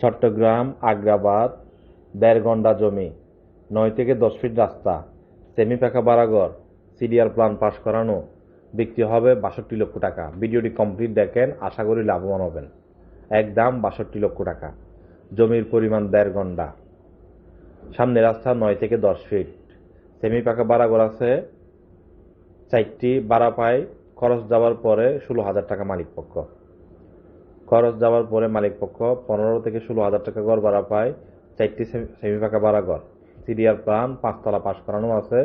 চট্টগ্রাম, আগ্রাবাদ দেড় জমি, নয় থেকে দশ ফিট রাস্তা সেমি পাকা বারাগর সিডিআর প্ল্যান পাশ করানো, বিক্রি হবে বাষট্টি লক্ষ টাকা। ভিডিওটি কমপ্লিট দেখেন, আশা করি লাভবান হবেন। এক দাম বাষট্টি লক্ষ টাকা। জমির পরিমাণ দেড় ঘণ্টা সামনে রাস্তা নয় থেকে দশ ফিট। সেমি পাকা বারাগর আছে। চারটি বাড়া পায় খরচ যাওয়ার পরে ষোলো হাজার টাকা মালিক পক্ষ খরচ যাওয়ার পরে মালিক পক্ষ পনেরো থেকে ষোলো হাজার টাকা গড় ভাড়া পায়, চারটি সেমি পাকা ভাড়া ঘর সিডিআর প্ল্যান পাঁচতলা পাশ করানো আছে,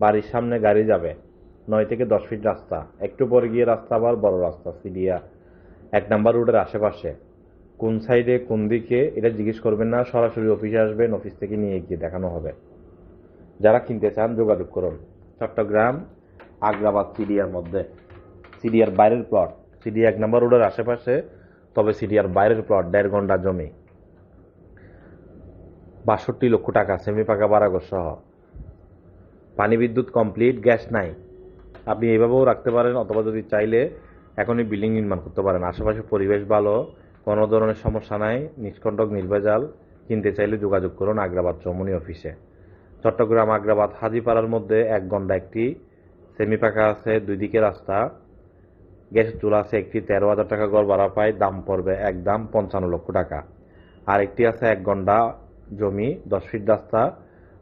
বাড়ির সামনে গাড়ি যাবে। নয় থেকে দশ ফিট রাস্তা, একটু পরে গিয়ে রাস্তা আবার বড় রাস্তা সিডিয়া এক নাম্বার রোডের আশেপাশে। কোন সাইডে, কোন দিকে, এটা জিজ্ঞেস করবেন না, সরাসরি অফিসে আসবেন, অফিস থেকে নিয়ে গিয়ে দেখানো হবে। যারা কিনতে চান, যোগাযোগ করুন। চট্টগ্রাম, আগ্রাবাদ সিডিয়ার মধ্যে। সিডিয়ার বাইরের প্লট। সিডি এক নাম্বার রোডের আশেপাশে তবে সিডিয়ার বাইরের প্লট দেড় ঘণ্টা জমি। বাষট্টি লক্ষ টাকা সেমি পাকা বারাগর সহ। পানি বিদ্যুৎ কমপ্লিট, গ্যাস নাই। আপনি এইভাবেও রাখতে পারেন অথবা যদি চাইলে এখনই বিল্ডিং নির্মাণ করতে পারেন। আশেপাশে পরিবেশ ভালো, কোনো ধরনের সমস্যা নাই, নিষ্কণ্টক নির্ভেজাল কিনতে চাইলে যোগাযোগ করুন আগ্রাবাদ চৌমনি অফিসে। চট্টগ্রাম আগ্রাবাদ হাজিপাড়ার মধ্যে এক ঘণ্টা একটি সেমি পাকা আছে, দুই দিকে রাস্তা। গ্যাসের চুলা আছে একটি, তেরো হাজার টাকা গড় ভাড়া পায়, দাম পড়বে এক দাম পঞ্চান্ন লক্ষ টাকা। আর একটি আছে এক ঘণ্টা জমি, দশ ফিট রাস্তা,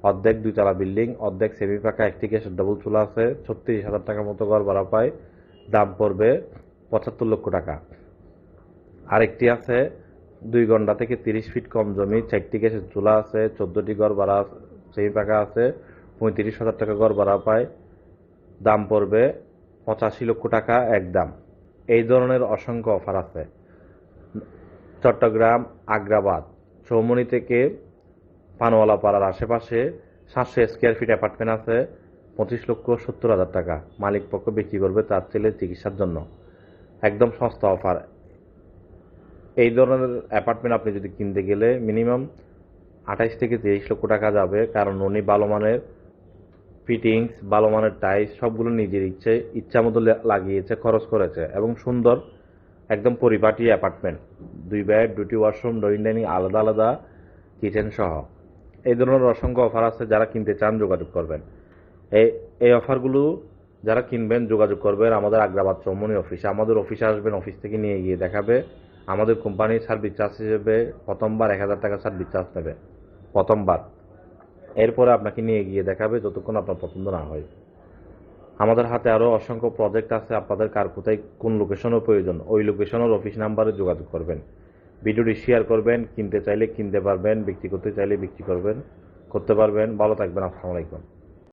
অর্ধেক দুইতলা বিল্ডিং, অর্ধেক সেমি পাকা একটি গ্যাসের ডবল চুলা আছে, ছত্রিশ হাজার টাকা মতো গড় ভাড়া পায়, দাম পড়বে পঁচাত্তর লক্ষ টাকা। আরেকটি আছে দুই ঘণ্টা থেকে তিরিশ ফিট কম জমি, চারটি গ্যাসের চুলা আছে, চোদ্দটি ঘর ভাড়া সেমি পাকা আছে, পঁয়ত্রিশ হাজার টাকা ঘর ভাড়া পায়, দাম পড়বে পঁচাশি লক্ষ টাকা এক দাম এই ধরনের অসংখ্য অফার আছে। চট্টগ্রাম, আগ্রাবাদ চৌমনি থেকে পানওয়ালা পাড়ার আশেপাশে সাতশো স্কোয়ার ফিট অ্যাপার্টমেন্ট আছে, পঁচিশ লক্ষ সত্তর হাজার টাকা। মালিক পক্ষ বিক্রি করবে তার ছেলে চিকিৎসার জন্য। একদম সস্তা অফার এই ধরনের অ্যাপার্টমেন্ট আপনি যদি কিনতে গেলে মিনিমাম আঠাইশ থেকে তিরিশ লক্ষ টাকা যাবে, কারণ উনি ভালো মানের ফিটিংস ভালো মানের টাইস সবগুলো নিজের ইচ্ছে, ইচ্ছা মতো লাগিয়েছে, খরচ করেছে এবং সুন্দর একদম পরিপাটি অ্যাপার্টমেন্ট দুই বেড দুটি ওয়াশরুম ড্রয়িং ডাইনিং আলাদা আলাদা কিচেন সহ। এই ধরনের অসংখ্য অফার আছে যারা কিনতে চান, যোগাযোগ করবেন। এই এই অফারগুলো যারা কিনবেন, যোগাযোগ করবেন আমাদের আগ্রাবাদ চৌমনি অফিসে আমাদের অফিসে আসবেন অফিস থেকে নিয়ে গিয়ে দেখাবে। আমাদের কোম্পানির সার্ভিস চার্জ হিসেবে প্রথমবার এক হাজার টাকা সার্ভিস চার্জ নেবে। প্রথমবার। এরপরে আপনাকে নিয়ে গিয়ে দেখাবে যতক্ষণ আপনার পছন্দ না হয়। আমাদের হাতে আরও অসংখ্য প্রজেক্ট আছে, আপনাদের কার কোথায় কোন লোকেশনের প্রয়োজন, ওই লোকেশনের অফিস নাম্বারে যোগাযোগ করবেন। ভিডিওটি শেয়ার করবেন, কিনতে চাইলে কিনতে পারবেন, বিক্রি করতে চাইলে বিক্রি করবেন, করতে পারবেন। ভালো থাকবেন, আসসালামু আলাইকুম।